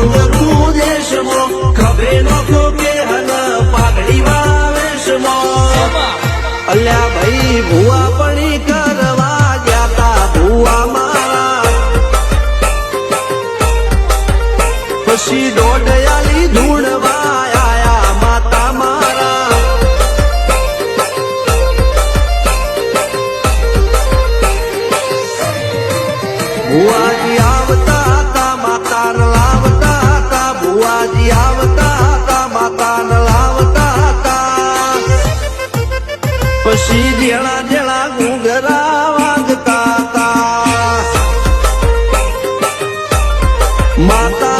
તું દેશમાં ખભે નોખ્યો કે હન પાઘડીમાં વેશમાં અલ્યા ભાઈ ભૂવા કરવા ગયા તા ભૂવા મારા પછી દોડયાલી ધૂણવા આયા માતા મારા ભૂવા શી જેણા જેણા ઘૂંઘરા વાગતા હતા. માતા